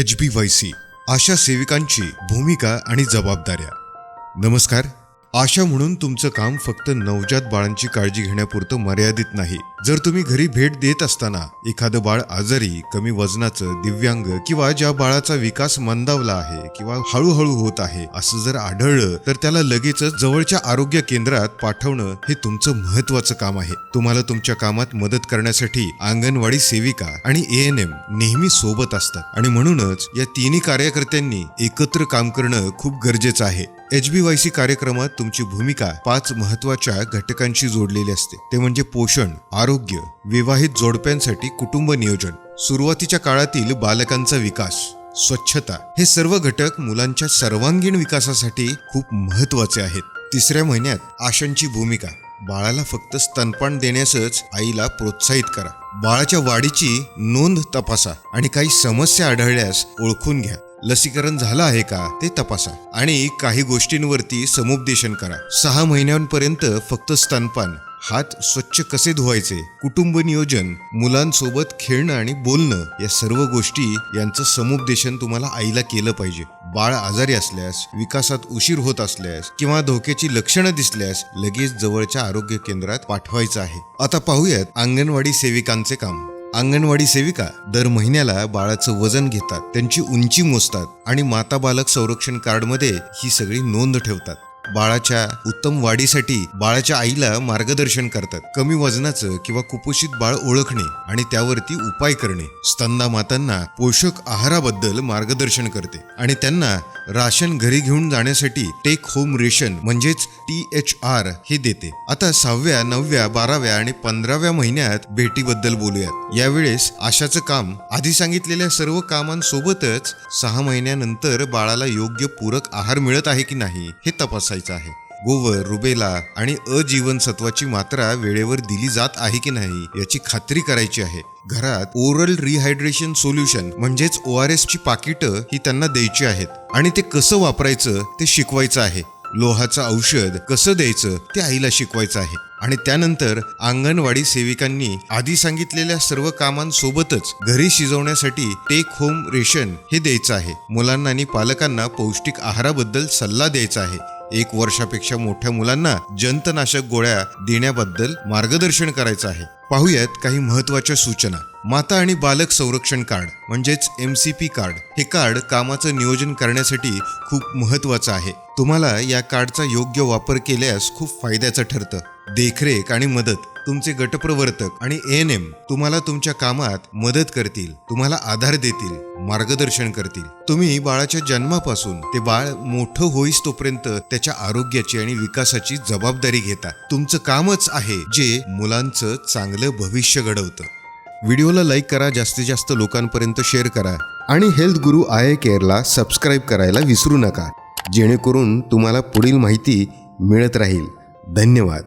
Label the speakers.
Speaker 1: H B Y C ASHA सेविकांची भूमिका आणि जबाबदाऱ्या. नमस्कार आशा म्हणून तुमचं काम फक्त नवजात बाळांची काळजी घेण्यापुरतं मर्यादित नाही. जर तुम्ही घरी भेट देत असताना एखादं बाळ आजारी कमी वजनाचं दिव्यांग किंवा ज्या बाळाचा विकास मंदावला आहे किंवा हळूहळू होत आहे असं जर आढळलं तर त्याला लगेचच जवळच्या आरोग्य केंद्रात पाठवणं हे तुमचं महत्वाचं काम आहे. तुम्हाला तुमच्या कामात मदत करण्यासाठी अंगणवाडी सेविका आणि ए एन एम नेहमी सोबत असतात. आणि म्हणूनच या तिन्ही कार्यकर्त्यांनी एकत्र काम करणं खूप गरजेचं आहे. एच बी वाय सी कार्यक्रमात तुमची भूमिका पाच महत्त्वाच्या घटकांशी जोडलेली असते. ते म्हणजे पोषण आरोग्य विवाहित जोडप्यांसाठी कुटुंब नियोजन. सुरुवातीच्या काळातील बालकांचा विकास स्वच्छता हे सर्व घटक मुलांच्या सर्वांगीण विकासासाठी खूप महत्त्वाचे आहेत. तिसऱ्या महिन्यात आशांची भूमिका. बाळाला फक्त स्तनपान देण्यासच आईला प्रोत्साहित करा. बाळाच्या वाढीची नोंद तपासा आणि काही समस्या आढळल्यास ओळखून घ्या. लसीकरण झालं आहे का ते तपासा. आणि काही गोष्टींवरती समुपदेशन करा. सहा महिन्यांपर्यंत फक्त स्तनपान हात स्वच्छ कसे धुवायचे कुटुंब नियोजन मुलांसोबत खेळणं आणि बोलणं या सर्व गोष्टी यांचं समुपदेशन तुम्हाला आईला केलं पाहिजे. बाळ आजारी असल्यास विकासात उशीर होत असल्यास किंवा धोक्याची लक्षणं दिसल्यास लगेच जवळच्या आरोग्य केंद्रात पाठवायचं आहे. आता पाहूयात अंगणवाडी सेविकांचे काम. अंगणवाडी सेविका दर महिन्याला बाळाचं वजन घेतात त्यांची उंची मोजतात आणि माता बालक संरक्षण कार्डमध्ये ही सगळी नोंद ठेवतात. बाळाच्या उत्तम वाढीसाठी बाळाच्या आईला मार्गदर्शन करतात. कमी वजनाचं किंवा कुपोषित बाळ ओळखणे आणि त्यावरती उपाय करणे. स्तंदा मातांना पोषक आहाराबद्दल मार्गदर्शन करते आणि त्यांना राशन घरी घेऊन जाण्यासाठी टेक होम रेशन म्हणजेच टी एच आर हे देते. आता सहाव्या नवव्या बाराव्या आणि पंधराव्या महिन्यात भेटीबद्दल बोलूयात. यावेळेस आशाचं काम आधी सांगितलेल्या सर्व कामांसोबतच सहा महिन्यानंतर बाळाला योग्य पूरक आहार मिळत आहे की नाही हे तपासायचं. आहे. गोवर रुबेला आणि अजीवनसत्वाची मात्रा वेळेवर दिली जात आहे की नाही याची खात्री करायची आहे. घरात ओरल रिहायड्रेशन सोल्युशन म्हणजेच ओ आर एस ची पाकिटं ही त्यांना द्यायची आहेत आणि ते कसं वापरायचं ते शिकवायचं आहे. लोहाचं औषध कसं द्यायचं ते आईला शिकवायचं आहे. आणि त्यानंतर अंगणवाडी सेविकांनी आधी सांगितलेल्या सर्व कामांसोबतच घरी शिजवण्यासाठी टेक होम रेशन हे द्यायचं आहे. मुलांना आणि पालकांना पौष्टिक आहाराबद्दल सल्ला द्यायचा आहे. एक वर्षापेक्षा मोठ्या मुलांना जंतनाशक गोळ्या देण्याबद्दल मार्गदर्शन करायचं आहे. पाहूयात काही महत्त्वाच्या सूचना. माता आणि बालक संरक्षण कार्ड म्हणजेच एम सी पी कार्ड हे कार्ड कामाचं नियोजन करण्यासाठी खूप महत्वाचं आहे. तुम्हाला या कार्डचा योग्य वापर केल्यास खूप फायद्याचं ठरतं. देखरेख आणि मदत तुमचे गटप्रवर्तक आणि एन एम तुम्हाला तुमच्या कामात मदत करतील तुम्हाला आधार देतील मार्गदर्शन करतील. तुम्ही बाळाच्या जन्मापासून ते बाळ मोठं होईस तोपर्यंत त्याच्या आरोग्याची आणि विकासाची जबाबदारी घेता. तुमचं कामच आहे जे मुलांचं चांगलं भविष्य घडवतं. व्हिडिओला लाईक करा जास्तीत जास्त लोकांपर्यंत शेअर करा आणि health Guru I A केअरला subscribe करायला विसरू नका जेणेकरून तुम्हाला पुढील माहिती मिळत राहील. धन्यवाद.